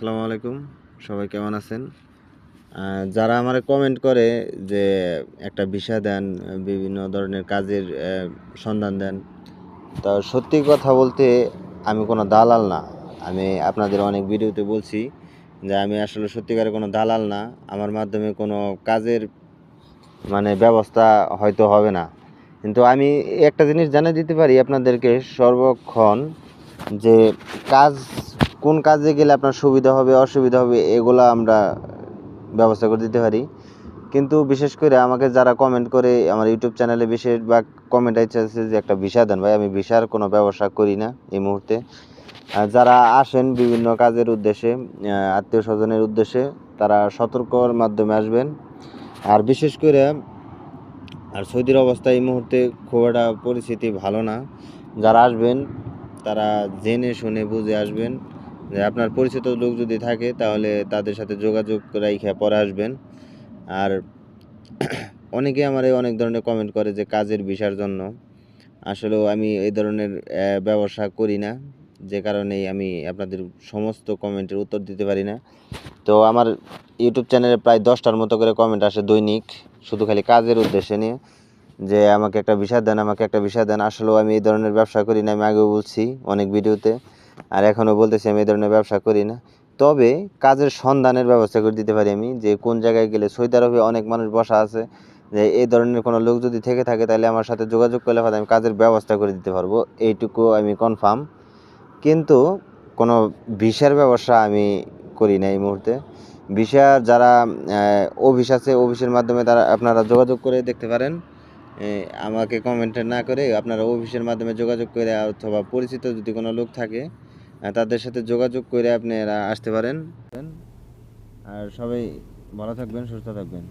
আসসালামু আলাইকুম। সবাই কেমন আছেন? যারা আমার কমেন্ট করে যে একটা ভিসা দেন, বিভিন্ন ধরনের কাজের সন্ধান দেন, তা সত্যি কথা বলতে আমি কোনো দালাল না। আমি আপনাদের অনেক ভিডিওতে বলছি যে আমি আসলে সত্যিকারের কোনো দালাল না। আমার মাধ্যমে কোনো কাজের মানে ব্যবস্থা হয়তো হবে না। কিন্তু আমি একটা জিনিস জানিয়ে দিতে পারি আপনাদেরকে সর্বক্ষণ যে কাজ কোন কাজে গেলে আপনার সুবিধা হবে, অসুবিধা হবে, এগুলো আমরা ব্যবস্থা করে দিতে পারি। কিন্তু বিশেষ করে আমাকে যারা কমেন্ট করে, আমার ইউটিউব চ্যানেলে বেশিরভাগ কমেন্ট আছে যে একটা ভিসা দেন ভাই, আমি ভিসার কোনো ব্যবসা করি না এই মুহূর্তে। যারা আসেন বিভিন্ন কাজের উদ্দেশ্যে আত্মীয় স্বজনের উদ্দেশ্যে, তারা সতর্কর মাধ্যমে আসবেন। আর বিশেষ করে, আর সৌদির অবস্থা এই মুহূর্তে খুব একটা পরিস্থিতি ভালো না। যারা আসবেন, তারা জেনে শুনে বুঝে আসবেন। যে আপনার পরিচিত লোক যদি থাকে, তাহলে তাদের সাথে যোগাযোগ রাইখা পরে আসবেন। আর অনেকে আমার অনেক ধরনের কমেন্ট করে যে কাজের ভিসার জন্য। আসলেও আমি এই ধরনের ব্যবসা করি না। যে কারণেই আমি আপনাদের সমস্ত কমেন্টের উত্তর দিতে পারি না। তো আমার ইউটিউব চ্যানেলে প্রায় দশটার মতো করে কমেন্ট আসে দৈনিক। শুধু খালি কাজের উদ্দেশ্যে নিয়ে। যে আমাকে একটা বিষয় দেন, আমাকে একটা বিষয় দেন। আসলেও আমি এই ধরনের ব্যবসা করি না, আমি আগেও বলছি অনেক ভিডিওতে আর এখনও বলতেছি আমি এই ধরনের ব্যবসা করি না। তবে কাজের সন্ধানের ব্যবস্থা করে দিতে পারি আমি, যে কোন জায়গায় গেলে সৌদি আরবে অনেক মানুষ বসা আছে, যে এই ধরনের কোনো লোক যদি থেকে থাকে তাহলে আমার সাথে যোগাযোগ করলে হয়তো আমি কাজের ব্যবস্থা করে দিতে পারব, এইটুকু আমি কনফার্ম কিন্তু কোনো ভিসার ব্যবসা আমি করি না এই মুহূর্তে। ভিসা যারা অফিস আছে, অফিসের মাধ্যমে তারা আপনারা যোগাযোগ করে দেখতে পারেন। আমাকে কমেন্টে না করে আপনারা অফিসের মাধ্যমে যোগাযোগ করে অথবা পরিচিত যদি কোনো লোক থাকে তাদের সাথে যোগাযোগ করে আপনারা আসতে পারেন। আর সবাই ভালো থাকবেন সুস্থ থাকবেন।